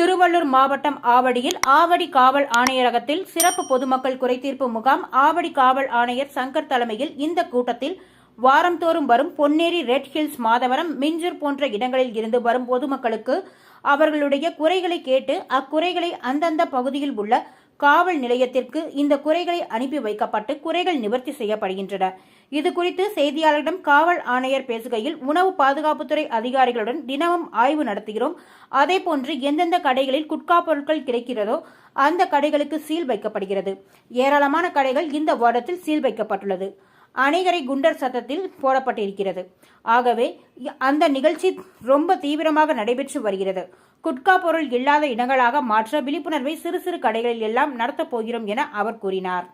திருவள்ளூர் மாவட்டம் ஆவடியில் ஆவடி காவல் ஆணையரகத்தில் சிறப்பு பொதுமக்கள் குறைதீர்ப்பு முகாம் ஆவடி காவல் ஆணையர் சங்கர் தலைமையில் இந்த கூட்டத்தில் வாரந்தோறும் வரும் பொன்னேரி ரெட் ஹில்ஸ் மாதவரம் மிஞ்சூர் போன்ற இடங்களில் இருந்து வரும் பொதுமக்களுக்கு அவர்களுடைய குறைகளை கேட்டு அக்குறைகளை அந்தந்த பகுதியில் உள்ள காவல் நிலையத்திற்கு இந்த குறைகளை அனுப்பி வைக்கப்பட்டு குறைகள் நிவர்த்தி செய்யப்படுகின்றன. இது குறித்து செய்தியாளரிடம் காவல் ஆணையர் பேசுகையில் உணவு பாதுகாப்புத்துறை அதிகாரிகளுடன் தினமும் ஆய்வு நடத்துகிறோம். அதேபோன்று எந்தெந்த கடைகளில் குட்கா பொருட்கள் கிடைக்கிறதோ அந்த கடைகளுக்கு சீல் வைக்கப்படுகிறது. ஏராளமான கடைகள் இந்த வாரத்தில் சீல் வைக்கப்பட்டுள்ளது. அணைகரை குண்டர் சத்தத்தில் போடப்பட்டிருக்கிறது. ஆகவே அந்த நிகழ்ச்சி ரொம்ப தீவிரமாக நடைபெற்று வருகிறது. குட்கா பொருள் இல்லாத இடங்களாக மாற்ற விழிப்புணர்வை சிறு சிறு கடைகளில் எல்லாம் நடத்தப் போகிறோம் என அவர் கூறினார்.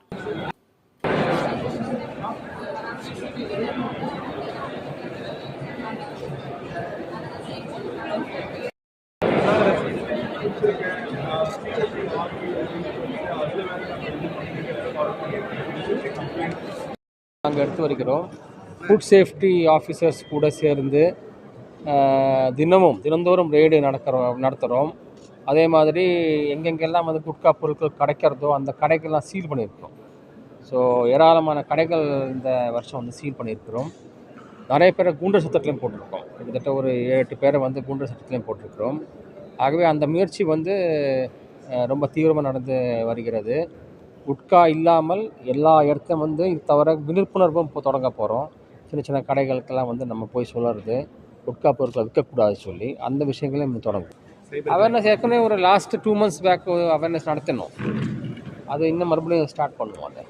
நாங்கள் எடுத்து வருகிறோம். ஃபுட் சேஃப்டி ஆஃபீஸர்ஸ் கூட சேர்ந்து தினமும் தினந்தோறும் ரெய்டு நடக்கிறோம் நடத்துகிறோம் அதே மாதிரி எங்கெங்கெல்லாம் வந்து குட்கா பொருட்கள் கிடைக்கிறதோ அந்த கடைக்கெல்லாம் சீல் பண்ணியிருக்கிறோம். ஸோ ஏராளமான கடைகள் இந்த வருஷம் வந்து சீல் பண்ணியிருக்கிறோம். நிறைய பேரை குண்டர் சட்டத்திலையும் போட்டிருக்கோம். கிட்டத்தட்ட ஒரு எட்டு பேரை வந்து குண்டர் சட்டத்திலையும் போட்டிருக்கிறோம். ஆகவே அந்த முயற்சி வந்து ரொம்ப தீவிரமாக நடந்து வருகிறது. குட்கா இல்லாமல் எல்லா இடத்தையும் வந்து இது தவிர விழிப்புணர்வும் இப்போ தொடங்க போகிறோம் சின்ன சின்ன கடைகளுக்கெல்லாம் வந்து நம்ம போய் சொல்லுறது குட்கா பொருட்களை விற்கக்கூடாது சொல்லி அந்த விஷயங்களையும் இன்னும் தொடங்கும் அவேர்னஸ் ஏற்கனவே ஒரு last two months back awareness நடத்தணும் அது இன்னும் மறுபடியும் ஸ்டார்ட் பண்ணுவோம் அதை.